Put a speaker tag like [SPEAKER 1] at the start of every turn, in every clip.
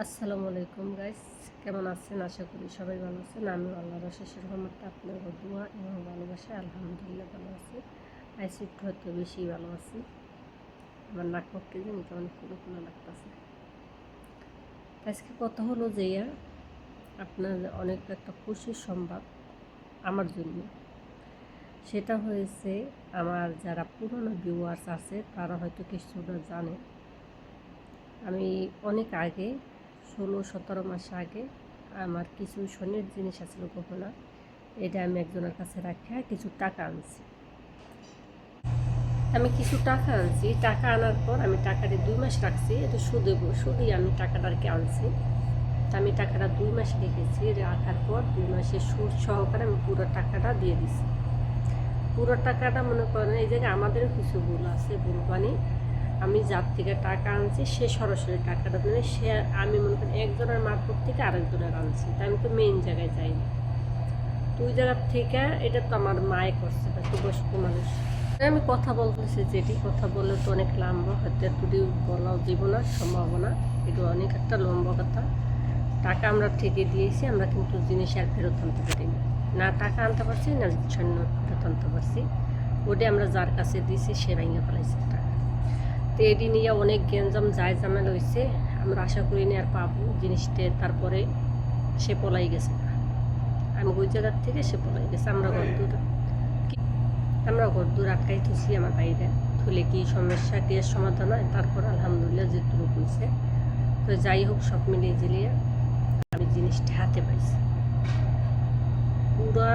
[SPEAKER 1] আসসালামু আলাইকুম গাইস, কেমন আছেন? আশা করি সবাই ভালো আছেন। আমি আল্লাহর শেষের রহমতে আপনার দোয়া এবং ভালোবাসা আলহামদুলিল্লাহ ভালো আছি। আইসি একটু হয়তো বেশি ভালো আছি। আমার নাক মুখকে জানি কেমন কোনো কোনো লাগতেছে। আজকে কথা হলো যে, আপনার অনেক একটা খুশির সংবাদ আমার জন্য। সেটা হয়েছে, আমার যারা পুরনো ভিউয়ার্স আছে, তারা হয়তো কিছুটা জানে। আমি অনেক আগে ষোলো, সতেরো মাস আগে আমার কিছু সোনের জিনিস আছিল গহনা। এটা আমি একজনের কাছে রাখা কিছু টাকা আনছি। আমি কিছু টাকা আনছি। টাকা আনার পর আমি টাকাটা দুই মাস রাখছি। এটা সুদে সুদই আমি টাকাটা আর কি আনছি। তা আমি টাকাটা দুই মাস রেখেছি। রাখার পর দুই মাসের সুদ সহকারে আমি পুরো টাকাটা দিয়ে দিছি। পুরো টাকাটা মনে করেন এই জায়গায় আমাদেরও কিছু ভুল আছে, ভুল মানে আমি যার থেকে টাকা আনছি, সে সরাসরি টাকাটা মানে সে, আমি মনে করি একজনের মারফত থেকে আরেকজনের আনছি। তাই আমি তো মেইন জায়গায় যাইনি তুই জায়গার থেকে, এটা তো আমার মায়ে করছে বা বয়স্ক মানুষ। আমি কথা বলতেছি, যেটি কথা বললে তো অনেক লম্বা, হয়তো এতটি বলাও দিব না। সম্ভাবনা এটা অনেক একটা লম্বা কথা। টাকা আমরা থেকে দিয়েছি, আমরা কিন্তু জিনিস আর ফেরত আনতে পারিনি। না টাকা আনতে পারছি, না সৈন্য ফেরত আনতে পারছি। ওটা আমরা যার কাছে দিয়েছি, সে ভেঙে ফেলাইছে টাকা। তো এটি নিয়ে অনেক গেঞ্জাম যায় জামেল হয়েছে আমরা আশা করি করিনি আর পাবো জিনিসটা, তারপরে সে পলাই গেছে। আমি ওই জায়গার থেকে সে পলাই গেছে। আমরা গদ্দুর আমরা গদ্দুর আটকাই থুছি আমার বাইরে। থুলে কি সমস্যা, কি সমাধান হয়? তারপর আলহামদুলিল্লাহ যেটুকু হয়েছে তো যাই হোক, সব মিলিয়ে জিলিয়ে আমি জিনিসটা হাতে পাইছি। পুরা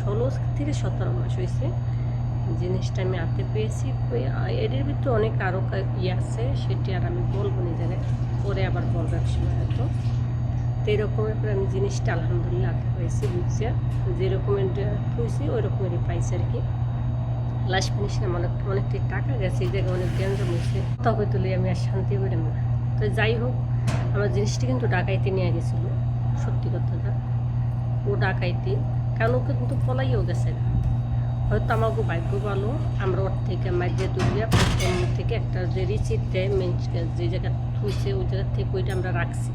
[SPEAKER 1] ষোলো থেকে সতেরো মাস হয়েছে জিনিসটা আমি হাতে পেয়েছি পেয়ে- এদের ভিতরে অনেক আরও ইয়ে আছে, সেটি আর আমি বলব নিজেরে পরে আবার বলব এক সময় হয়তো। তো এরকমের করে আমি জিনিসটা আলহামদুলিল্লাহ হাতে পেয়েছি বুঝছে যেরকমের খুঁজছি ওই রকমেরই পাইছি আর কি। লাস্ট ফিনিশে আমার অনেক, অনেকটাই টাকা গেছে, এই জায়গায় অনেক গ্যাঞ্জাম হয়েছে। তবে তুলি আমি আর শান্তি পেলাম না। তো যাই হোক, আমার জিনিসটা কিন্তু ডাকাইতে নিয়ে গেছিল, সত্যি কথাটা ও ডাকাইতে, কারণ কিন্তু পলাইও গেছে না। হয়তো আমাকে ভাগ্য ভালো। আমরা ওর থেকে মাঝে তুলিয়া প্রথম থেকে একটা যে রিচিট দেয় মেন যে জায়গা থুইছে, ওই জায়গা থেকে ওইটা আমরা রাখছি।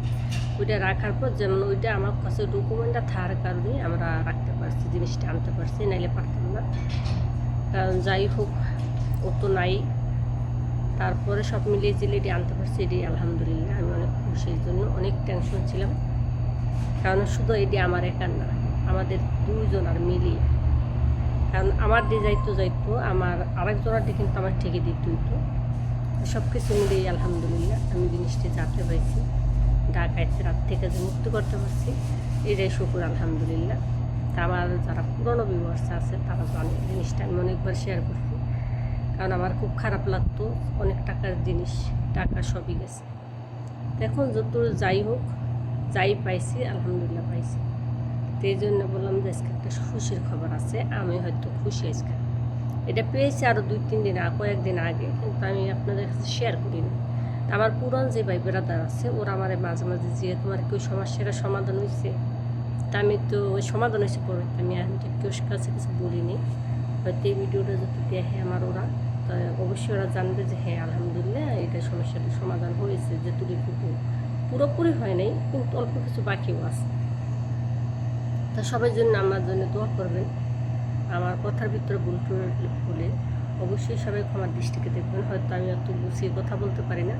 [SPEAKER 1] ওইটা রাখার পর যেমন ওইটা আমার কাছে ডকুমেন্টটা থাকার কারণে আমরা রাখতে পারছি, জিনিসটা আনতে পারছি, নাইলে পারতাম না। কারণ যাই হোক, ও তো নাই। তারপরে সব মিলিয়ে জিলে এটি আনতে পারছি এটি আলহামদুলিল্লাহ। আমি অনেক খুশি, এই জন্য অনেক টেনশন ছিলাম। কারণ শুধু এটি আমার একার না, আমাদের দুইজন আর মিলিয়ে। কারণ আমার দিয়ে যাইতো যাইতো, আমার আরেকজনের দিয়ে কিন্তু আমার ঠিকই দিত হইতো। সব কিছু মিলিয়ে আলহামদুলিল্লাহ আমি জিনিসটি জানতে পারছি ঢাকাইতে রাত থেকে যে মুক্ত করতে পারছি, এটাই শুকুর, আলহামদুলিল্লাহ। তা আমার যারা পুরনো ভিউয়ার্স আছে, তারা জানে, জিনিসটা আমি অনেকবার শেয়ার করছি। কারণ আমার খুব খারাপ লাগতো, অনেক টাকার জিনিস, টাকা সবই গেছে। এখন যত যাই হোক, যাই পাইছি, আলহামদুলিল্লাহ পাইছি। তো এই জন্য বললাম যে আজকে একটা খুশির খবর আছে, আমি হয়তো খুশি আজকে। এটা পেয়েছি আরও দুই, তিন দিন কয়েকদিন আগে, কিন্তু আমি আপনাদের কাছে শেয়ার করিনি। আমার পুরান যে ভাই বেড়াদার আছে, ওরা আমার মাঝে মাঝে যে তোমার কেউ সমস্যাটা সমাধান হয়েছে তা আমি তো ওই সমাধান হয়েছে পরে আমি কেউ কাছে কিছু বলিনি। হয়তো এই ভিডিওটা যদি দেখে আমার ওরা, তো অবশ্যই ওরা জানবে যে হ্যাঁ আলহামদুলিল্লাহ এটা সমস্যাটা সমাধান হয়েছে যে তুলিটুকু পুরোপুরি হয় নাই, কিন্তু অল্প কিছু বাকিও আছে। তা সবার জন্য আমার জন্য দোয়া করবেন। আমার কথার ভিতরে ভুল বলে অবশ্যই সবাই ক্ষমার দৃষ্টিকে দেখবেন। হয়তো আমি অত গুছিয়ে কথা বলতে পারি না।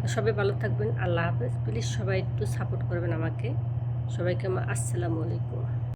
[SPEAKER 1] তো সবাই ভালো থাকবেন। আল্লাহ হাফেজ। প্লিজ সবাই একটু সাপোর্ট করবেন আমাকে। সবাইকে আমার আসসালামু আলাইকুম।